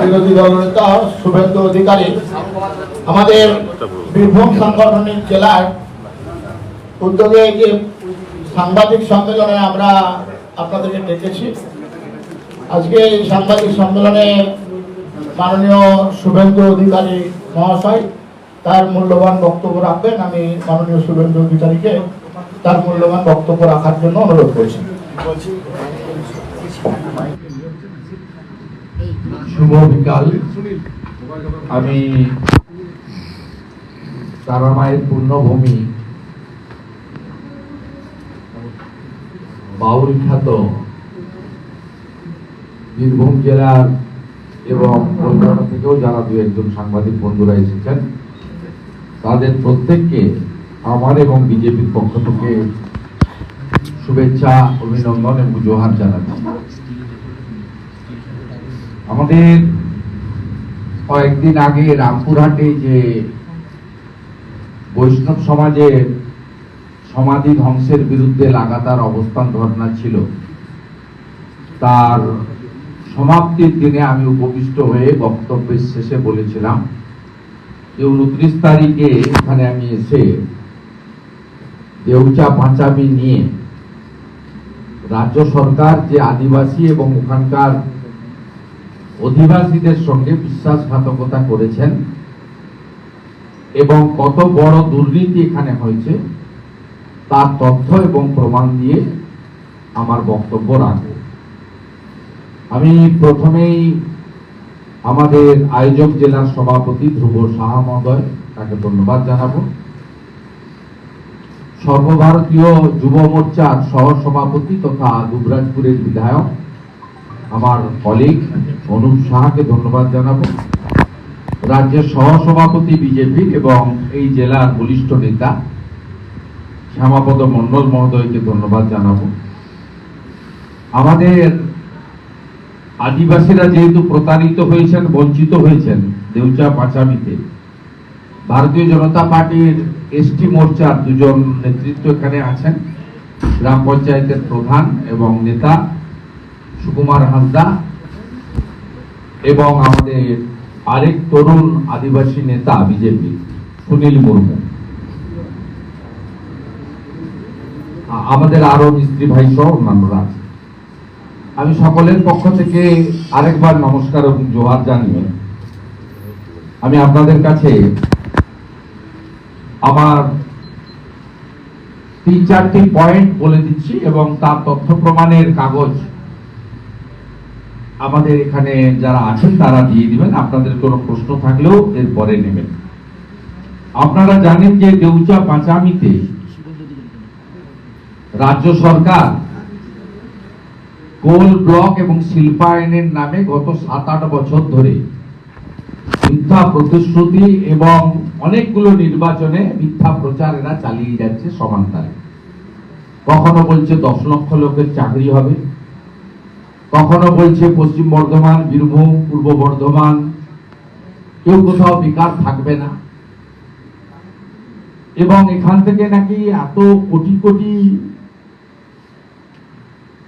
বিরোধী অধিকারী আমাদের বীরভূম সাংগঠনিক জেলার উদ্যোগে সাংবাদিক সম্মেলনে আমরা আপনাদেরকে আজকে সাংবাদিক মাননীয় শুভেন্দু অধিকারী মহাশয় তার মূল্যবান বক্তব্য রাখবেন আমি মাননীয় শুভেন্দু অধিকারীকে তার মূল্যবান বক্তব্য রাখার জন্য অনুরোধ করছি শুভ বিকাল আমি তারামায়ের পূর্ণভূমি বাউল খ্যাত বীরভূম জেলার এবং কলকাতা থেকেও যারা দু একজন সাংবাদিক বন্ধুরা এসেছেন, তাদের প্রত্যেককে আমার এবং বিজেপির পক্ষ থেকে শুভেচ্ছা, অভিনন্দন এবং জোহার জানাচ্ছি। আমাদের কয়েকদিন আগে রামপুরহাটে যে বৈষ্ণব সমাজের সমাধি ধ্বংসের বিরুদ্ধে লাগাতার অবস্থান ধর্ণা ছিল, তার সমাপ্তির দিনে আমি উপবিষ্ট হয়ে বক্তব্যের শেষে বলেছিলাম যে উনত্রিশ তারিখে এখানে আমি এসে দেউচা পাঁচামি নিয়ে রাজ্য সরকার যে আদিবাসী এবং ওখানকার অধিবাসীদের সঙ্গে বিশ্বাসঘাতকতা করেছেন এবং কত বড় দুর্নীতি এখানে হয়েছে, তার তথ্য এবং প্রমাণ দিয়ে আমার বক্তব্য রাখব। আমি প্রথমেই আমাদের আয়োজক জেলার সভাপতি ধ্রুব সাহা মহোদয়, তাকে ধন্যবাদ জানাব। সর্বভারতীয় যুব মোর্চার সহ সভাপতি তথা দুবরাজপুরের বিধায়ক, আমার কলিগ অনুপ সাহাকে ধন্যবাদ জানাব। রাজ্যের সহসভাপতি বিজেপি এবং এই জেলার বলিষ্ঠ নেতা শ্যামাপদ মণ্ডল মহোদয়কে ধন্যবাদ জানাব। আমাদের আদিবাসীরা যেহেতু প্রতারিত হয়েছেন, বঞ্চিত হয়েছেন, দেউচা পাঁচামিতে, ভারতীয় জনতা পার্টির এসটি মোর্চার দুজন নেতৃত্ব এখানে আছেন। গ্রাম পঞ্চায়েতের প্রধান এবং নেতা সুকুমার হাসদা এবং আমাদের আরেক তরুণ আদিবাসী নেতা বিজেপি, সুনীল মুর্মু। আমাদের আরও মিস্ত্রি ভাই সহ অন্যান্যরা আমি সকলের পক্ষ থেকে আরেকবার নমস্কার এবং জোহার জানিয়ে আমি আপনাদের কাছে আমার তিন চারটি পয়েন্ট বলে দিচ্ছি এবং তার তথ্য প্রমাণের কাগজ আমাদের এখানে যারা আছেন তারা দিয়ে দিবেন। আপনাদের কোনো প্রশ্ন থাকলেও এরপরে নেবেন। আপনারা জানেন যে দেউচা পাঁচামিতে রাজ্য সরকার কোল ব্লক এবং শিল্পায়নের নামে গত সাত আট বছর ধরে মিথ্যা প্রতিশ্রুতি এবং অনেকগুলো নির্বাচনে মিথ্যা প্রচার এরা চালিয়ে যাচ্ছে সমান্তারে কখনো বলছে দশ লক্ষ লোকের চাকরি হবে, কখনো বলছে পশ্চিম বর্ধমান, বীরভূম, পূর্ব বর্ধমান, কেউ কোথাও বেকার থাকবে না। এবং এখান থেকে নাকি এত কোটি কোটি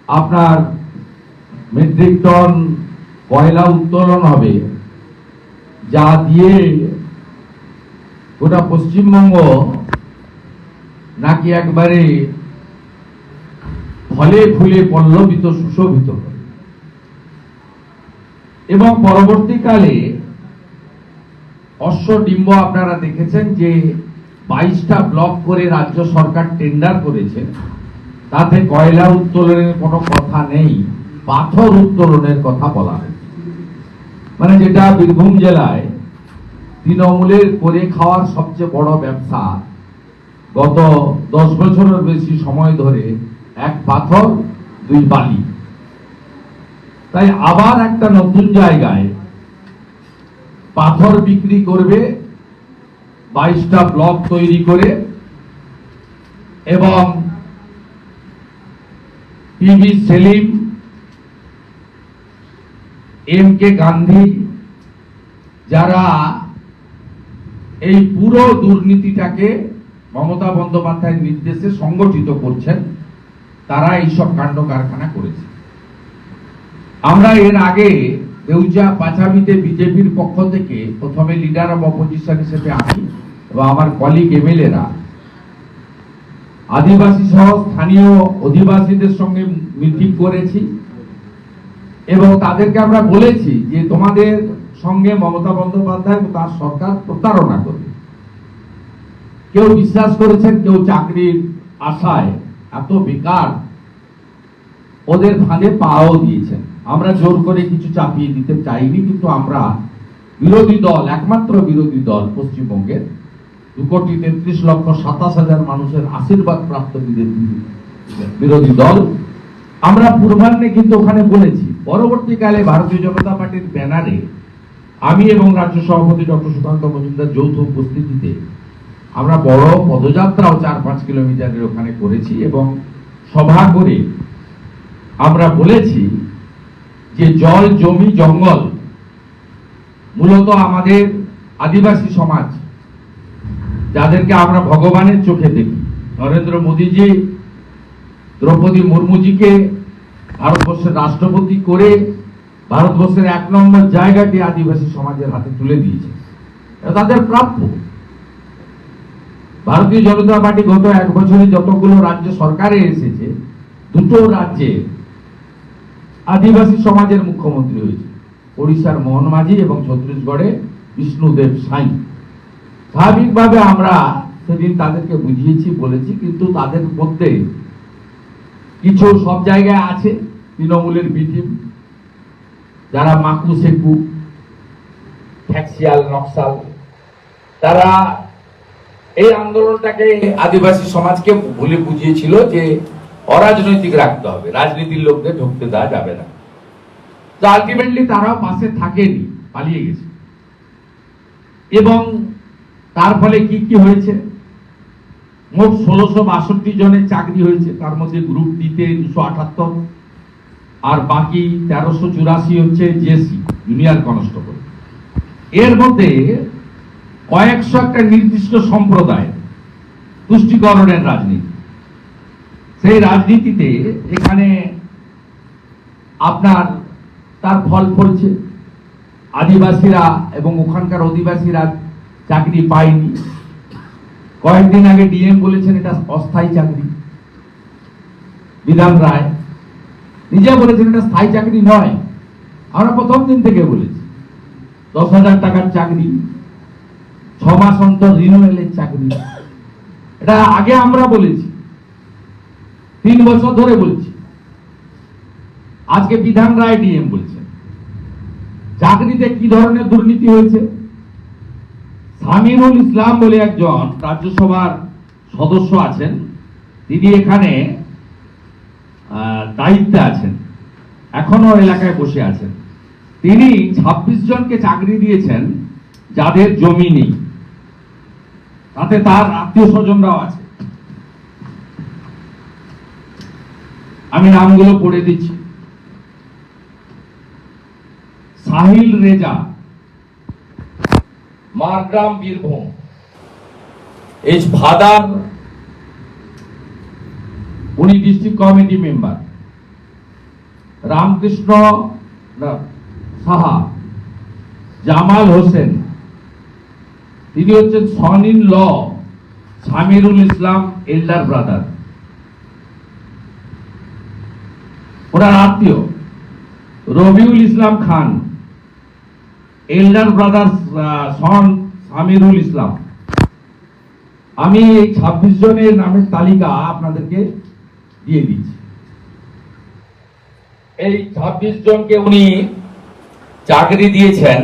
আপনার মেট্রিক টন কয়লা উত্তোলন হবে। যা দিয়ে গোটা পশ্চিমবঙ্গ নাকি একবারে ফলে ফুলে পল্লবিত, সুশোভিত এবং পরবর্তীকালে অশ্বডিম্ব আপনারা দেখেছেন যে বাইশটা ব্লক করে রাজ্য সরকার টেন্ডার করেছে। তাতে কয়লা উত্তোলনের কোনো কথা নেই, পাথর উত্তোলনের কথা বলা হয় মানে যেটা বীরভূম জেলায় তৃণমূলের করে খাওয়ার সবচেয়ে বড় ব্যবসা, গত দশ বছরের বেশি সময় ধরে এক পাথর, দুই বালি। তাই আবার একটা নতুন জায়গায় পাথর বিক্রি করবে, বাইশটা ব্লক তৈরি করে এবং PV Salim M K Gandhi, যারা এই পুরো দুর্নীতিটাকে মমতা বন্দ্যোপাধ্যায়ের নির্দেশে সংগঠিত করছেন, তারা এইসব কাণ্ড কারখানা করেছে। আমরা এর আগে দেউচা পাঁচামিতে বিজেপির পক্ষ থেকে প্রথমে লিডার অব অপোজিশন হিসেবে আমি এবং আমার কলিগ এমএলএরা আদিবাসী সহ স্থানীয় অধিবাসীদের সঙ্গে মিটিং করেছি। এবং তাদেরকে আমরা বলেছি যে তোমাদের সঙ্গে মমতা বন্দ্যোপাধ্যায় তার সরকার প্রতারণা করবে। কেউ বিশ্বাস করেছেন, কেউ চাকরির আশায় এত বেকার, ওদের ফাঁদে পাও দিয়েছেন। আমরা জোর করে কিছু চাপিয়ে দিতে চাইনি, কিন্তু আমরা বিরোধী দল, একমাত্র বিরোধী দল পশ্চিমবঙ্গের দু কোটি তেত্রিশ লক্ষ সাতাশ হাজার মানুষের আশীর্বাদ প্রাপ্ত বিরোধী দল। আমরা পূর্বাহ্নে কিন্তু ওখানে বলেছি পরবর্তীকালে ভারতীয় জনতা পার্টির ব্যানারে আমি এবং রাজ্য সভাপতি ডক্টর সুকান্ত মজুমদার যৌথ উপস্থিতিতে আমরা বড় পদযাত্রাও চার পাঁচ কিলোমিটারের ওখানে করেছি এবং সভা করে আমরা বলেছি যে জল, জমি, জঙ্গল মূলত আমাদের আদিবাসী সমাজ, যাদেরকে আমরা ভগবানের চোখে দেখি। নরেন্দ্র মোদীজি, দ্রৌপদী মুর্মুজিকে ভারতবর্ষের রাষ্ট্রপতি করে ভারতবর্ষের এক নম্বর জায়গাটি আদিবাসী সমাজের হাতে তুলে দিয়েছে। তাদের প্রাপ্য। ভারতীয় জনতা পার্টি গত এক বছরে যতগুলো রাজ্য সরকারে এসেছে, দুটো রাজ্যে আদিবাসী সমাজের মুখ্যমন্ত্রী হয়েছে। ওড়িশার মোহন মাঝি এবং ছত্তিশগড়ে বিষ্ণুদেব সাই। স্বাভাবিকভাবে আমরা সেদিন তাদেরকে বুঝিয়েছি, বলেছি, কিন্তু তাদের মধ্যে কিছু সব জায়গায় আছে। তৃণমূলের বিটিম, যারা মাকু সেকু ফ্যাক্সিয়াল, নকশাল, তারা এই আন্দোলনটাকে আদিবাসী সমাজকে বলে বুঝিয়েছিল যে অরাজনৈতিক রাখতে হবে, রাজনীতির লোকদের ঢুকতে দেওয়া যাবে না। তো আলটিমেটলি তারাও পাশে থাকেনি, পালিয়ে গেছে। এবং তার ফলে কি কি হয়েছে? মোট ষোলোশো বাষট্টি জনের চাকরি হয়েছে, তার মধ্যে গ্রুপ ডিতে দুশো আটাত্তর। আর বাকি তেরোশো চুরাশি হচ্ছে জেসি জুনিয়র কনস্টেবল এর মধ্যে কয়েকশো একটা নির্দিষ্ট সম্প্রদায় তুষ্টিকরণের রাজনীতি। সেই রাজনীতিতে এখানে আপনার তার ফল ফলছে। আদিবাসীরা এবং ওখানকার অধিবাসীরা চাকরি পায়নি। কয়েকদিন আগে ডিএম বলেছেন এটা অস্থায়ী চাকরি। বিধান রায় নিজে বলেছেন এটা স্থায়ী চাকরি নয়। আমরা প্রথম দিন থেকে বলেছি, দশ হাজার টাকার চাকরি, ছ মাস অন্তর রিনুয়েলের চাকরি। এটা আগে আমরা বলেছি, তিন বছর ধরে বলছি। আজকে বিধান রায় ডিএম বলছেন চাকরিতে কি ধরনের দুর্নীতি হয়েছে? সামিরুল ইসলাম বলে একজন রাজ্যসভার সদস্য আছেন, তিনি এখানে দায়িত্বে আছেন, এখনও এলাকায় বসে আছেন। তিনি ২৬ জনকে চাকরি দিয়েছেন, যাদের জমি নেই। তাতে তার আত্মীয় স্বজনরাও আছে। আমি নামগুলো পড়ে দিচ্ছি। সাহিল রেজা, মারগ্রাম বীরভূম। এইচ ভাদার উনি district committee member Ramkrishna Saha, Jamal Hossain. তিনি হচ্ছেন son in law, Samirul Islam elder brother ওনার আত্মীয়, Rabiul Islam Khan. Elder brother son Samirul Islam. আমি এই ছাব্বিশ জনের নামের তালিকা আপনাদেরকে দিয়ে দিচ্ছি। এই ছাব্বিশ জনকে উনি চাকরি দিয়েছেন,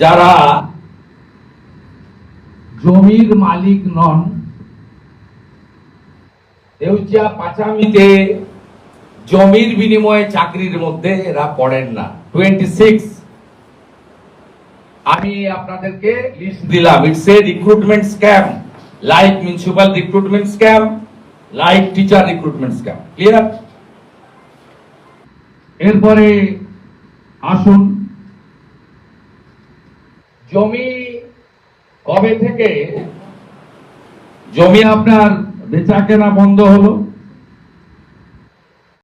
যারা জমির মালিক নন। দেউচিয়া পাচামিতে জমির বিনিময়ে চাকরির মধ্যে এরা পড়েন না। টোয়েন্টি সিক্স আমি আপনাদেরকে লিস্ট দিলাম। It's a recruitment scam like municipal recruitment scam like teacher recruitment scam clear এরপরে আসুন। জমি কবে থেকে? জমি আপনার বেচা কেনা বন্ধ হলো?